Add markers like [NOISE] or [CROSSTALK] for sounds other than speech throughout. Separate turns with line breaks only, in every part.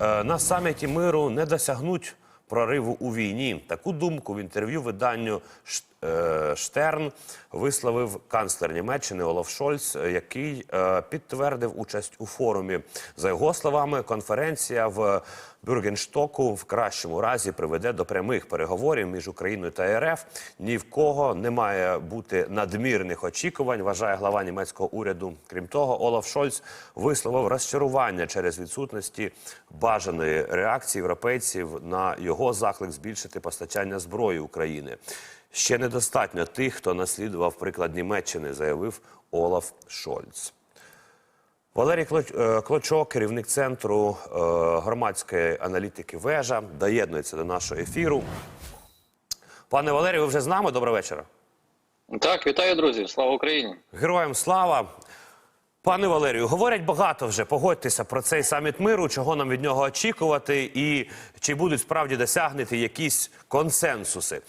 Е, На саміті миру не досягнуть прориву у війні. Таку думку в інтерв'ю виданню Штерн висловив канцлер Німеччини Олаф Шольц, е, який е, підтвердив участь у форумі. За його словами, конференція в Бюргенштоку в кращому разі приведе до прямих переговорів між Україною та РФ. Ні в кого не має бути надмірних очікувань, вважає глава німецького уряду. Крім того, Олаф Шольц висловив розчарування через відсутності бажаної реакції європейців на його заклик збільшити постачання зброї України. Ще недостатньо тих, хто наслідував приклад Німеччини, заявив Олаф Шольц. Валерій е, Клочок, керівник центру е, громадської аналітики Вежа, доєднується до нашого ефіру. Пане Валерію, ви вже з нами? Доброго вечора.
Так, вітаю, друзі. Слава Україні.
Героям слава. Пане Валерію, говорять багато вже. Погодьтеся про цей саміт миру, чого нам від нього очікувати, і чи будуть справді досягнуті якісь консенсуси.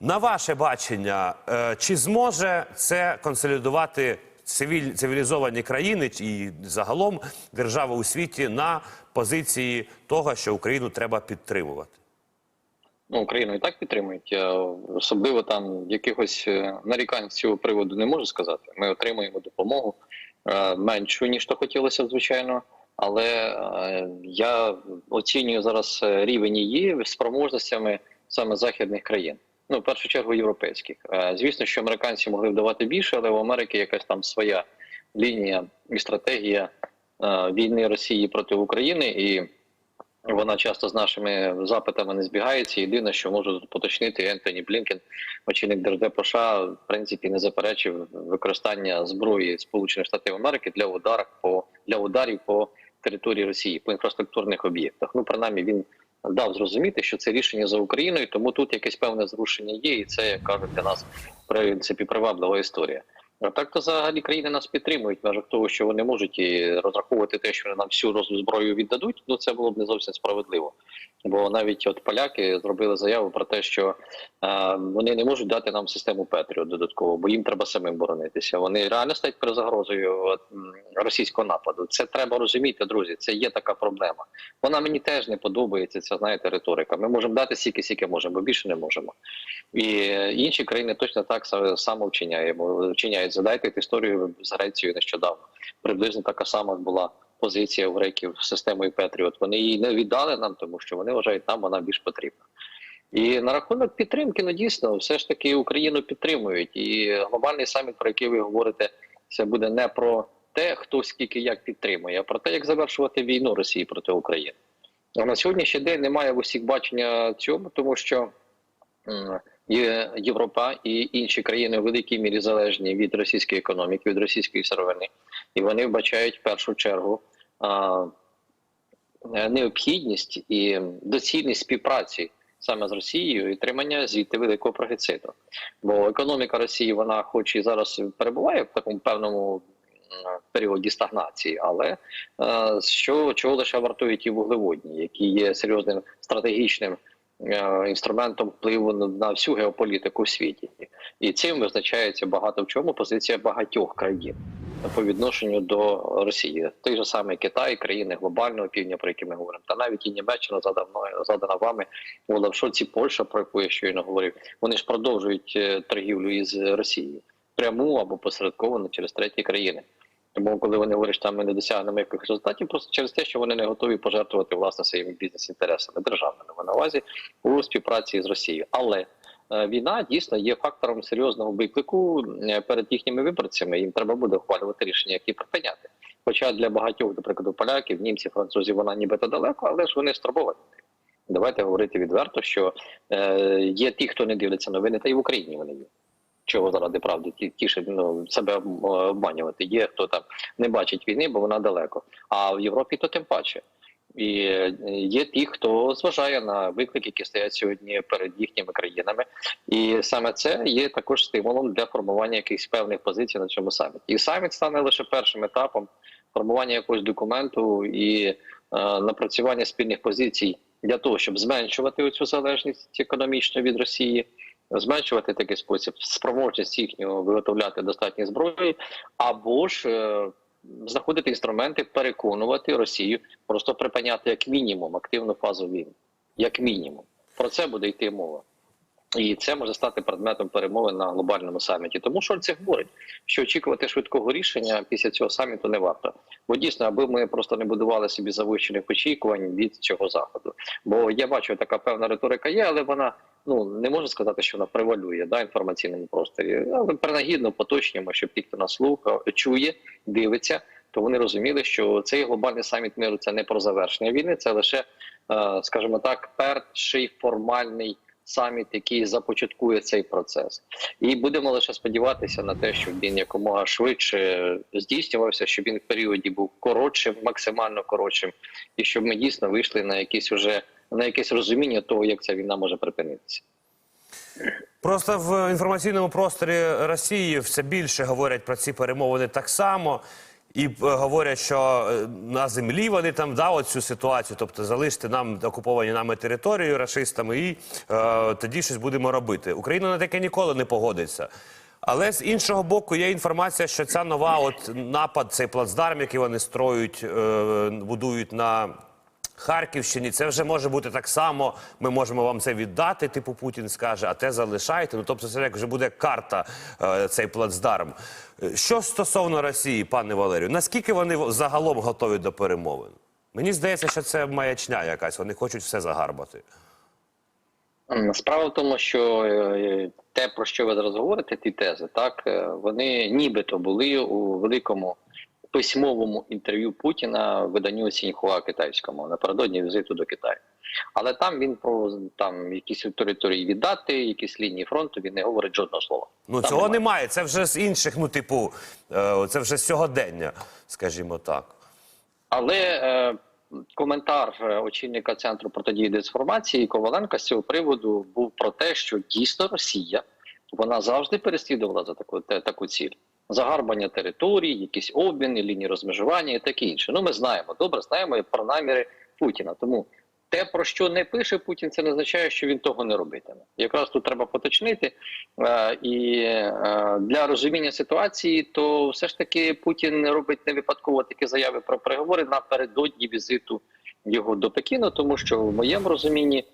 На ваше бачення, е, чи зможе це консолідувати цивіль, цивілізовані країни і загалом держави у світі на позиції того, що Україну треба підтримувати?
Ну, Україну і так підтримують. Особливо там якихось е, нарікань з цього приводу не можу сказати. Ми отримуємо допомогу е, меншу ніж то хотілося, звичайно. Але я оцінюю зараз рівень її спроможностями саме західних країн. Ну, в першу чергу європейських. Е, Звісно, що американці могли б давати більше, але в Америки якась там своя лінія і стратегія е, війни Росії проти України і. Вона часто з нашими запитами не збігається. Єдине, що можу поточнити, Ентоні Блінкен, очільник Держдепу США, в принципі, не заперечив використання зброї Сполучених Штатів Америки для ударів по для ударів по території Росії по інфраструктурних об'єктах. Ну, принаймні, він дав зрозуміти, що це рішення за Україною, тому тут якесь певне зрушення є, і це як кажуть для нас в принципі приваблива історія. Так то взагалі країни нас підтримують межах того, що вони можуть і розраховувати те, що вони нам всю зброю віддадуть. Ну це було б не зовсім справедливо. Бо навіть от поляки зробили заяву про те, що е, вони не можуть дати нам систему Петріо додатково, бо їм треба самим боронитися. Вони реально стоять перед загрозою російського нападу. Це треба розуміти, друзі. Це є така проблема. Вона мені теж не подобається. Ця знаєте риторика. Ми можемо дати стільки, скільки можемо, бо більше не можемо. І е, інші країни точно так само вчиняємо. Вчиняють. Задайте історію з Грецією нещодавно. Приблизно така сама була позиція у греків з системою Петріот. Вони її не віддали нам, тому що вони вважають, нам вона більш потрібна. І на рахунок підтримки, ну дійсно, все ж таки Україну підтримують. І глобальний саміт, про який ви говорите, це буде не про те, хто скільки як підтримує, а про те, як завершувати війну Росії проти України. А на сьогоднішній день немає в усіх бачення цьому, тому що Європа і інші країни в великій мірі залежні від російської економіки, від російської сировини, і вони вбачають в першу чергу а, необхідність і доцільність співпраці саме з Росією і тримання звідти великого профіциту. Бо економіка Росії, вона, хоч і зараз перебуває в такому певному періоді стагнації, але е, що чого лише вартують ті вуглеводні, які є серйозним стратегічним інструментом впливу на, всю геополітику в світі, і цим визначається багато в чому позиція багатьох країн по відношенню до Росії. Той же самий Китай, країни глобального півдня, про які ми говоримо, та навіть і Німеччина задавно задана вами Олаф Шольц і Польща, про яку я щойно говорив. Вони ж продовжують е, торгівлю із Росією пряму або посередковано через треті країни. Тому, коли вони говорять, що там ми не досягнемо якихось результатів, просто через те, що вони не готові пожертвувати власне своїми бізнес-інтересами державними на увазі у співпраці з Росією. Але е, війна дійсно є фактором серйозного виклику е, перед їхніми виборцями. Їм треба буде ухвалювати рішення, які припиняти. Хоча для багатьох, до прикладу, поляків, німців, французів вона нібито далеко, але ж вони стурбовані. Давайте говорити відверто, що е, є ті, хто не дивляться новини, та й в Україні вони є. Чого заради правди ті, тіше ну, себе обманювати. Є хто там не бачить війни, бо вона далеко. А в Європі то тим паче. І е, є ті, хто зважає на виклики, які стоять сьогодні перед їхніми країнами, і саме це є також стимулом для формування якихось певних позицій на цьому саміті. І саміт стане лише першим етапом формування якогось документу і е, напрацювання спільних позицій для того, щоб зменшувати цю залежність економічну від Росії, зменшувати такий спосіб спроможність їхнього виготовляти достатні зброї, або ж е, знаходити інструменти, переконувати Росію просто припиняти як мінімум активну фазу війни. Як мінімум, про це буде йти мова. І це може стати предметом перемовин на глобальному саміті. Тому Шольц говорить, що очікувати швидкого рішення після цього саміту не варто. Бо дійсно, аби ми просто не будували собі завищених очікувань від цього заходу. Бо я бачу, така певна риторика є, але вона ну не можу сказати, що вона превалює да, інформаційному просторі. Але принагідно поточнюємо, щоб ті, хто нас слухає, чує, дивиться, то вони розуміли, що цей глобальний саміт миру це не про завершення війни, це лише, е, скажімо так, перший формальний саміт, який започаткує цей процес, і будемо лише сподіватися на те, щоб він якомога швидше здійснювався, щоб він в періоді був коротшим, максимально коротшим, і щоб ми дійсно вийшли на якісь уже на якесь розуміння того, як ця війна може припинитися.
Просто в інформаційному просторі Росії все більше говорять про ці перемовини так само. І е, говорять, що е, на землі вони там да, цю ситуацію, тобто залиште нам окуповані нами територію рашистами, і е, тоді щось будемо робити. Україна на таке ніколи не погодиться. Але з іншого боку, є інформація, що ця нова от напад, цей плацдарм, який вони строють, е, будують на Харківщині, це вже може бути так само. Ми можемо вам це віддати, типу Путін скаже, а те залишайте. Ну тобто, це як вже буде карта е, цей плацдарм. Е, Що стосовно Росії, пане Валерію, наскільки вони загалом готові до перемовин? Мені здається, що це маячня якась. Вони хочуть все загарбати.
Справа в тому, що е, те, про що ви зараз говорите, ті тези, так вони нібито були у великому письмовому інтерв'ю Путіна виданню Сіньхуа китайському напередодні візиту до Китаю. Але там він про там якісь території віддати, якісь лінії фронту. Він не говорить жодного слова.
Ну
Там
цього
немає.
немає. Це вже з інших, ну типу, е, це вже з сьогодення, скажімо так.
Але е, коментар е, очільника центру протидії дезінформації Коваленка з цього приводу був про те, що дійсно Росія вона завжди переслідувала за таку те, таку ціль. Загарбання територій, якісь обміни, лінії розмежування і таке інше. Ну, ми знаємо, добре знаємо про наміри Путіна. Тому те, про що не пише Путін, це не означає, що він того не робитиме. Якраз тут треба поточнити. Е, і е, для розуміння ситуації, то все ж таки Путін робить не випадково такі заяви про переговори напередодні візиту його до Пекіну, тому що в моєму розумінні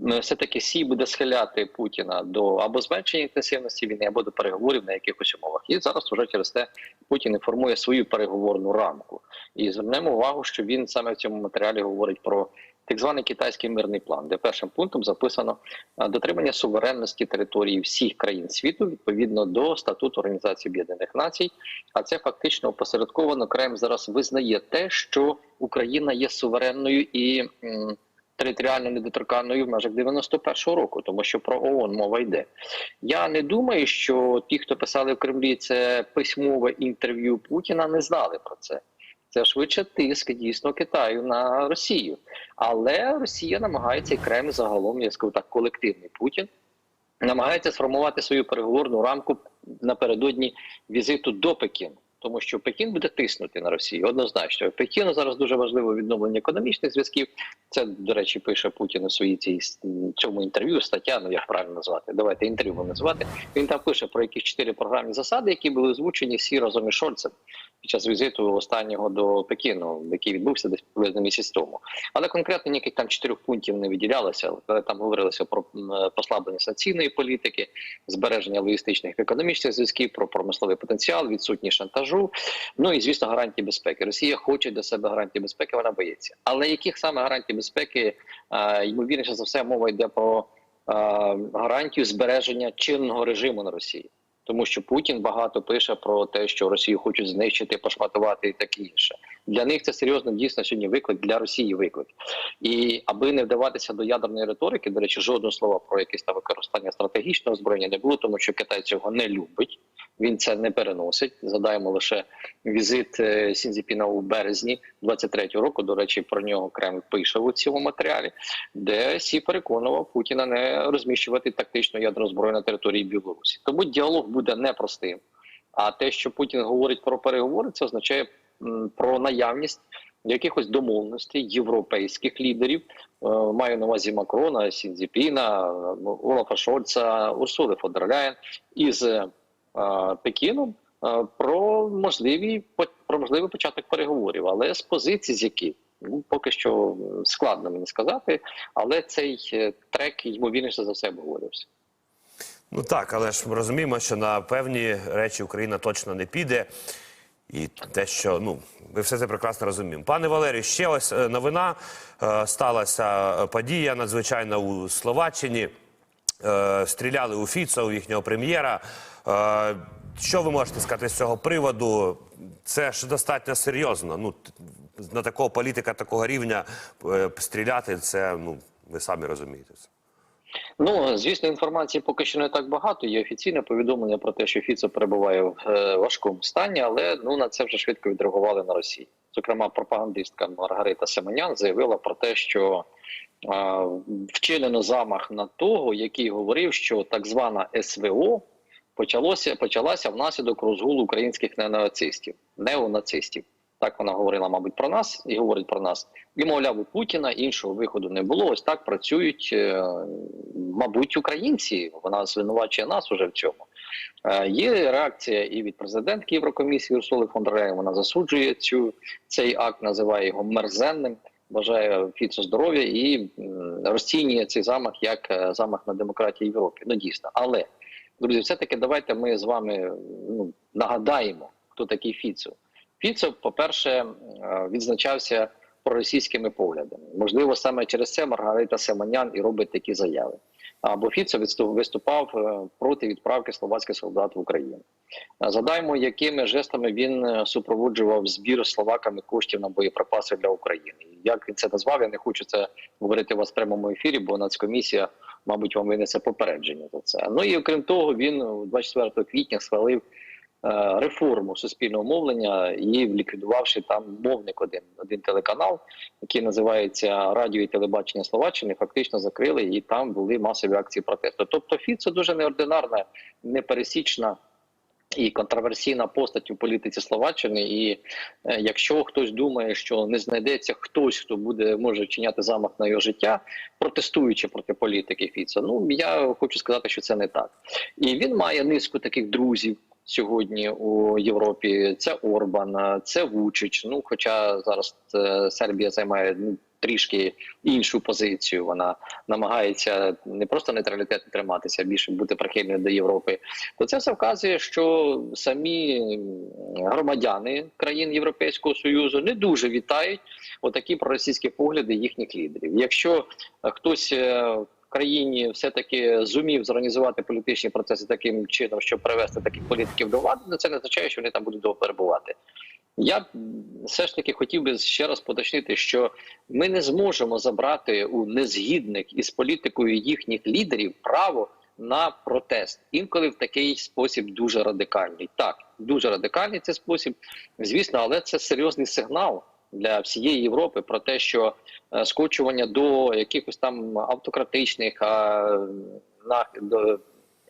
е, все-таки Сі буде схиляти Путіна до або зменшення інтенсивності війни, або до переговорів на якихось умовах. І зараз вже через те Путін інформує свою переговорну рамку. І звернемо увагу, що він саме в цьому матеріалі говорить про так званий китайський мирний план, де першим пунктом записано дотримання суверенності території всіх країн світу відповідно до статуту Організації Об'єднаних Націй. А це фактично опосередковано Кремль зараз визнає те, що Україна є суверенною і м, територіально недоторканною в межах 91-го року, тому що про ООН мова йде. Я не думаю, що ті, хто писали в Кремлі, це письмове інтерв'ю Путіна, не знали про це. Це швидше тиск дійсно Китаю на Росію. Але Росія намагається і Кремль загалом, я скажу так, колективний Путін намагається сформувати свою переговорну рамку напередодні візиту до Пекіну. Тому що Пекін буде тиснути на Росію однозначно. Пекіну зараз дуже важливо відновлення економічних зв'язків. Це, до речі, пише Путін у своїй цій цьому інтерв'ю. Стаття, ну як правильно назвати. Давайте інтерв'ю називати. Він там пише про якісь чотири програмні засади, які були озвучені всі разом із Шольцем під час візиту останнього до Пекіну, який відбувся десь приблизно місяць тому. Але конкретно ніяких там чотирьох пунктів не виділялося. Але там говорилося про послаблення санкційної політики, збереження логістичних економічних зв'язків, про промисловий потенціал, відсутність шантажу. Ну і звісно, гарантії безпеки. Росія хоче для себе гарантії безпеки, вона боїться. Але яких саме гарантій безпеки е, ймовірніше за все мова йде про е, гарантію збереження чинного режиму на Росії. Тому що Путін багато пише про те, що Росію хочуть знищити, пошматувати і таке інше. Для них це серйозно дійсно сьогодні виклик для Росії виклик. І аби не вдаватися до ядерної риторики, до речі, жодного слова про якесь там використання стратегічного озброєння не було, тому що Китай цього не любить. Він це не переносить. Задаємо лише візит е, Сінзіпіна у березні 23-го року. До речі, про нього Кремль пише у цьому матеріалі, де Сі переконував Путіна не розміщувати тактичну ядерну зброю на території Білорусі. Тому діалог буде непростим. А те, що Путін говорить про переговори, це означає про наявність якихось домовленостей європейських лідерів. Е, Маю на увазі Макрона, Сінзіпіна, Олафа Шольца, Урсули фон дер Ляєн із Пекіном про можливі про можливий початок переговорів, але з позицій, з яких ну поки що складно мені сказати, але цей е, трек ймовірніше за все обговорювався.
Ну так, але ж ми розуміємо, що на певні речі Україна точно не піде. І те, що ну ви все це прекрасно розуміємо. Пане Валерію, ще ось е, новина Е, сталася подія надзвичайна у Словаччині. Е, Стріляли у Фіца, у їхнього прем'єра. Е, Що ви можете сказати з цього приводу? Це ж достатньо серйозно. Ну на такого політика такого рівня е, стріляти, це ну ви самі розумієте. це.
Ну звісно, інформації поки що не так багато. Є офіційне повідомлення про те, що Фіцо перебуває в важкому стані, але ну на це вже швидко відреагували на Росії. Зокрема, пропагандистка Маргарита Семенян заявила про те, що вчинено замах на того, який говорив, що так звана СВО почалося почалася внаслідок розгулу українських неонацистів, неонацистів. Так вона говорила, мабуть, про нас і говорить про нас. І мовляв, у Путіна іншого виходу не було. Ось так працюють, е, мабуть, українці. Вона звинувачує нас уже в цьому. Е, Є реакція і від президентки Єврокомісії Урсули фон дер. Вона засуджує цю цей акт, називає його мерзенним. Бажає Фіцу здоров'я і розцінює цей замах як е, замах на демократію Європі. Ну дійсно, але друзі, все таки давайте ми з вами ну, нагадаємо, хто такий Фіцо. Фіцо, по-перше, е, відзначався проросійськими поглядами. Можливо, саме через це Маргарита Семенян і робить такі заяви. Або Фіцо виступав е, проти відправки словацьких солдат в Україну. Е, Згадаємо, якими жестами він е, супроводжував збір словаками коштів на боєприпаси для України. Як він це назвав, я не хочу це говорити у вас в прямому ефірі, бо Нацкомісія, мабуть, вам винесе попередження за це. Ну і окрім того, він 24 квітня схвалив реформу суспільного мовлення і ліквідувавши там мовник один, один телеканал, який називається Радіо і телебачення Словаччини, фактично закрили, і там були масові акції протесту. Тобто ФІЦ це дуже неординарна, непересічна. І контроверсійна постать у політиці Словаччини. І е, якщо хтось думає, що не знайдеться хтось, хто буде може вчиняти замах на його життя, протестуючи проти політики Фіца, ну я хочу сказати, що це не так. І він має низку таких друзів сьогодні у Європі. Це Орбан, це Вучич. Ну, хоча зараз е, Сербія займає ну, трішки іншу позицію. Вона намагається не просто нейтралітет триматися, а більше бути прихильною до Європи. То це все вказує, що самі громадяни країн Європейського союзу не дуже вітають отакі проросійські погляди їхніх лідерів. Якщо хтось е, країні все таки зумів зорганізувати політичні процеси таким чином, щоб привести таких політиків до влади, то це не означає, що вони там будуть довго перебувати. Я все ж таки хотів би ще раз поточнити, що ми не зможемо забрати у незгідних із політикою їхніх лідерів право на протест. Інколи в такий спосіб дуже радикальний. Так, дуже радикальний цей спосіб, звісно, але це серйозний сигнал для всієї Європи про те, що е, скочування до якихось там автократичних а, на, до,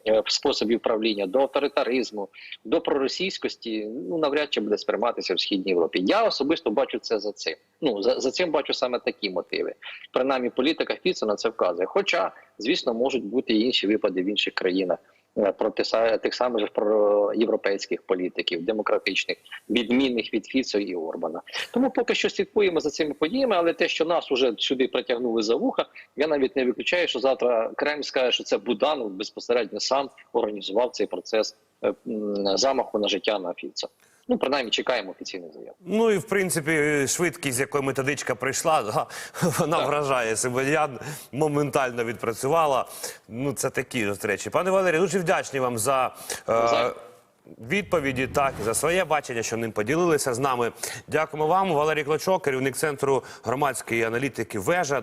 е, способів правління, до авторитаризму, до проросійськості, ну навряд чи буде сприйматися в східній Європі. Я особисто бачу це за цим. Ну за, за цим бачу саме такі мотиви. Принаймні, політика Фіцо на це вказує. Хоча, звісно, можуть бути і інші випади в інших країнах. Е, са- тих самих же проєвропейських політиків, демократичних, відмінних від Фіцо і Орбана. Тому поки що слідкуємо за цими подіями, але те, що нас уже сюди притягнули за вуха, я навіть не виключаю, що завтра Кремль скаже, що це Буданов безпосередньо сам організував цей процес е, замаху на життя на Фіцо. Ну, принаймні, чекаємо офіційних заяв.
Ну і в принципі швидкість, з якою методичка прийшла, да, [LAUGHS] вона
Так.
вражає Себенян, моментально відпрацювала. Ну це такі зустрічі. Пане Валерію, дуже вдячні вам за. е, Відповіді так за своє бачення, що ним поділилися з нами. Дякуємо вам. Валерій Клочок, керівник центру громадської аналітики Вежа.